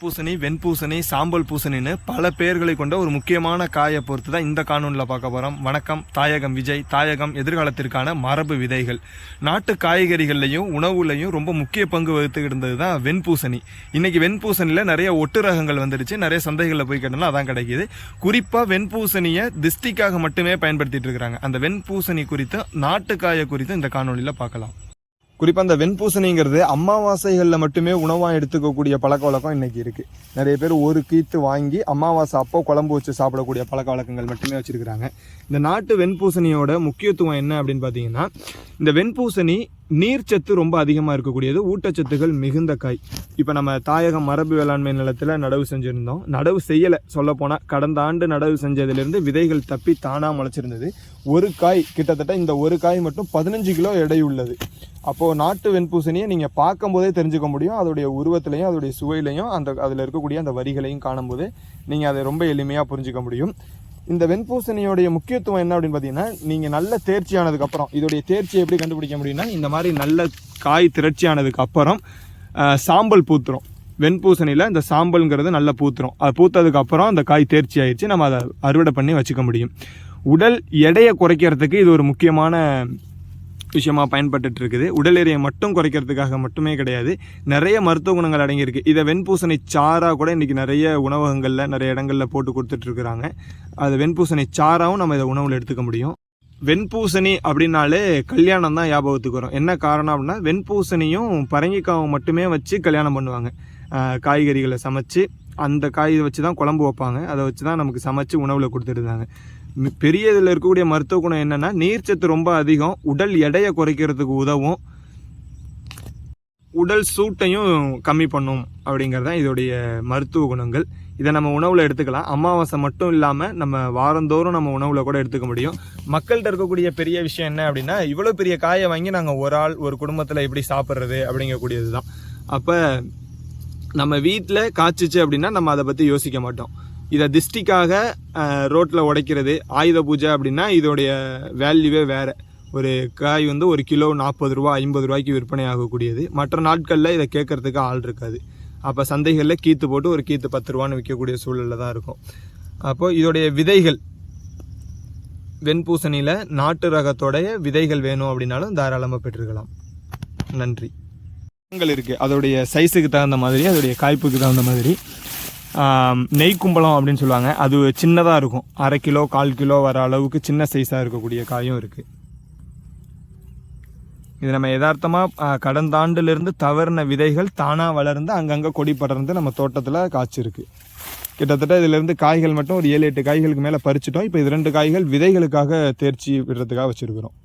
பூசணி வெண்பூசணி சாம்பல் பூசணின்னு பல பெயர்களை கொண்ட ஒரு முக்கியமான காயை பொறுத்து தான் இந்த காணொலியில் பார்க்க போகிறோம் வணக்கம். தாயகம் விஜய். தாயகம் எதிர்காலத்திற்கான மரபு விதைகள். நாட்டு காய்கறிகள்லையும் உணவுலையும் ரொம்ப முக்கிய பங்கு வகித்துக்கிட்டு இருந்தது தான் வெண்பூசணி. இன்னைக்கு வெண்பூசணியில் நிறைய ஒட்டு ரகங்கள் வந்துருச்சு. நிறைய சந்தைகளில் போய் கேட்டோம்னா அதான் கிடைக்குது. குறிப்பாக வெண்பூசணியை திஸ்டிக்காக மட்டுமே பயன்படுத்திட்டு இருக்கிறாங்க. அந்த வெண்பூசணி குறித்து நாட்டுக்காயை குறித்து இந்த காணொலியில் பார்க்கலாம். குறிப்பாக அந்த வெண்பூசணிங்கிறது அமாவாசைகளில் மட்டுமே உணவாக எடுத்துக்கக்கூடிய பழக்க வழக்கம் இன்றைக்கி இருக்குது நிறைய பேர் ஒரு கீத்து வாங்கி அமாவாசை அப்போ குழம்பு வச்சு சாப்பிடக்கூடிய பழக்க வழக்கங்கள் மட்டுமே வச்சுருக்கிறாங்க. இந்த நாட்டு வெண்பூசணியோட முக்கியத்துவம் என்ன அப்படின்னு பார்த்தீங்கன்னா இந்த வெண்பூசணி நீர்ச்சத்து ரொம்ப அதிகமாக இருக்கக்கூடியது. ஊட்டச்சத்துகள் மிகுந்த காய். இப்போ நம்ம தாயகம் மரபு வேளாண்மை நிலத்தில் நடவு செஞ்சுருந்தோம். நடவு செய்யலை சொல்லப்போனால் கடந்த ஆண்டு நடவு செஞ்சதுலேருந்து விதைகள் தப்பி தானாக முளைச்சிருந்தது. ஒரு காய் கிட்டத்தட்ட இந்த ஒரு காய் மட்டும் பதினஞ்சு கிலோ எடை உள்ளது. அப்போது நாட்டு வெண்பூசணியை நீங்கள் பார்க்கும்போதே தெரிஞ்சுக்க முடியும். அதோடைய உருவத்திலையும் அதோடைய சுவையிலையும் அந்த அதில் இருக்கக்கூடிய அந்த வரிகளையும் காணும்போது நீங்கள் அதை ரொம்ப எளிமையாக புரிஞ்சுக்க முடியும். இந்த வெண்பூசணியோடைய முக்கியத்துவம் என்ன அப்படின்னு பார்த்தீங்கன்னா நீங்கள் நல்ல தேர்ச்சி ஆனதுக்கப்புறம் இதோடைய தேர்ச்சியை எப்படி கண்டுபிடிக்க முடியும்னா இந்த மாதிரி நல்ல காய் திரட்சி ஆனதுக்கு அப்புறம் சாம்பல் பூத்துரும். வெண்பூசணியில் இந்த சாம்பல்ங்கிறது நல்லா பூத்துரும். அது பூத்ததுக்கு அப்புறம் அந்த காய் தேர்ச்சி ஆயிடுச்சு. நம்ம அதை அறுவடை பண்ணி வச்சுக்க முடியும். உடல் எடையை குறைக்கிறதுக்கு இது ஒரு முக்கியமான விஷயமாக பயன்பட்டுட்டு இருக்குது உடல் எரியை மட்டும் குறைக்கிறதுக்காக மட்டுமே கிடையாது. நிறைய மருத்துவ குணங்கள் அடங்கியிருக்கு. இதை வெண்பூசணி சாராக கூட இன்றைக்கி நிறைய உணவகங்களில் நிறைய இடங்களில் போட்டு கொடுத்துட்ருக்குறாங்க. அது வெண்பூசணி சாராகவும் நம்ம இதை உணவில் எடுத்துக்க முடியும். வெண்பூசணி அப்படின்னாலே கல்யாணம் தான் ஞாபகத்துக்கு வரும். என்ன காரணம் அப்படின்னா வெண்பூசணியும் பரங்கிக்காவும் மட்டுமே வச்சு கல்யாணம் பண்ணுவாங்க. காய்கறிகளை சமைச்சு அந்த காய் வச்சு தான் குழம்பு வைப்பாங்க. அதை வச்சு தான் நமக்கு சமைச்சு உணவில் கொடுத்துருந்தாங்க பெரிய இதில் இருக்கக்கூடிய மருத்துவ குணம் என்னென்னா நீர்ச்சத்து ரொம்ப அதிகம் உடல் எடையை குறைக்கிறதுக்கு உதவும் உடல் சூட்டையும் கம்மி பண்ணும் அப்படிங்கிறது தான் இதோடைய மருத்துவ குணங்கள். இதை நம்ம உணவில் எடுத்துக்கலாம். அமாவாசை மட்டும் இல்லாமல் நம்ம வாரந்தோறும் நம்ம உணவில் கூட எடுத்துக்க முடியும். மக்கள்கிட்ட இருக்கக்கூடிய பெரிய விஷயம் என்ன அப்படின்னா இவ்வளோ பெரிய காயை வாங்கி நாங்கள் ஒரு ஆள் ஒரு குடும்பத்தில் எப்படி சாப்பிட்றது அப்படிங்கக்கூடியது தான் அப்போ நம்ம வீட்டில் காய்ச்சிச்சு அப்படின்னா நம்ம அதை பற்றி யோசிக்க மாட்டோம். இதை திஷ்டிக்காக ரோட்டில் உடைக்கிறது ஆயுத பூஜை அப்படின்னா இதோடைய வேல்யூவே வேறு. ஒரு காய் வந்து ஒரு கிலோ நாற்பது ரூபா ஐம்பது ரூபாய்க்கு விற்பனை ஆகக்கூடியது. மற்ற நாட்களில் இதை கேட்குறதுக்கு ஆள் இருக்காது. அப்போ சந்தைகளில் கீத்து போட்டு ஒரு கீத்து பத்து ரூபான்னு விற்கக்கூடிய சூழலில் தான் இருக்கும். அப்போது இதோடைய விதைகள் வெண்பூசணியில் நாட்டு ரகத்தோடைய விதைகள் வேணும் அப்படின்னாலும் தாராளமாக பெற்றுக்கலாம் நன்றி. இருக்குது அதோடைய சைஸுக்கு தகுந்த மாதிரி அதோடைய காய்ப்புக்கு தகுந்த மாதிரி நெய் கும்பலம் அப்படின்னு சொல்லுவாங்க. அது சின்னதாக இருக்கும். அரை கிலோ கால் கிலோ வர அளவுக்கு சின்ன சைஸாக இருக்கக்கூடிய காயும் இருக்குது இது நம்ம யதார்த்தமாக கடந்த ஆண்டுலேருந்து தவறின விதைகள் தானாக வளர்ந்து அங்கங்கே கொடி படர்ந்து நம்ம தோட்டத்தில் காய்ச்சிருக்கு. கிட்டத்தட்ட இதிலேருந்து காய்கள் மட்டும் ஒரு ஏழு எட்டு காய்களுக்கு மேலே பறிச்சிட்டோம். இப்போ இது ரெண்டு காய்கள் விதைகளுக்காக தேர்ச்சி விடுறதுக்காக வச்சுருக்கிறோம்.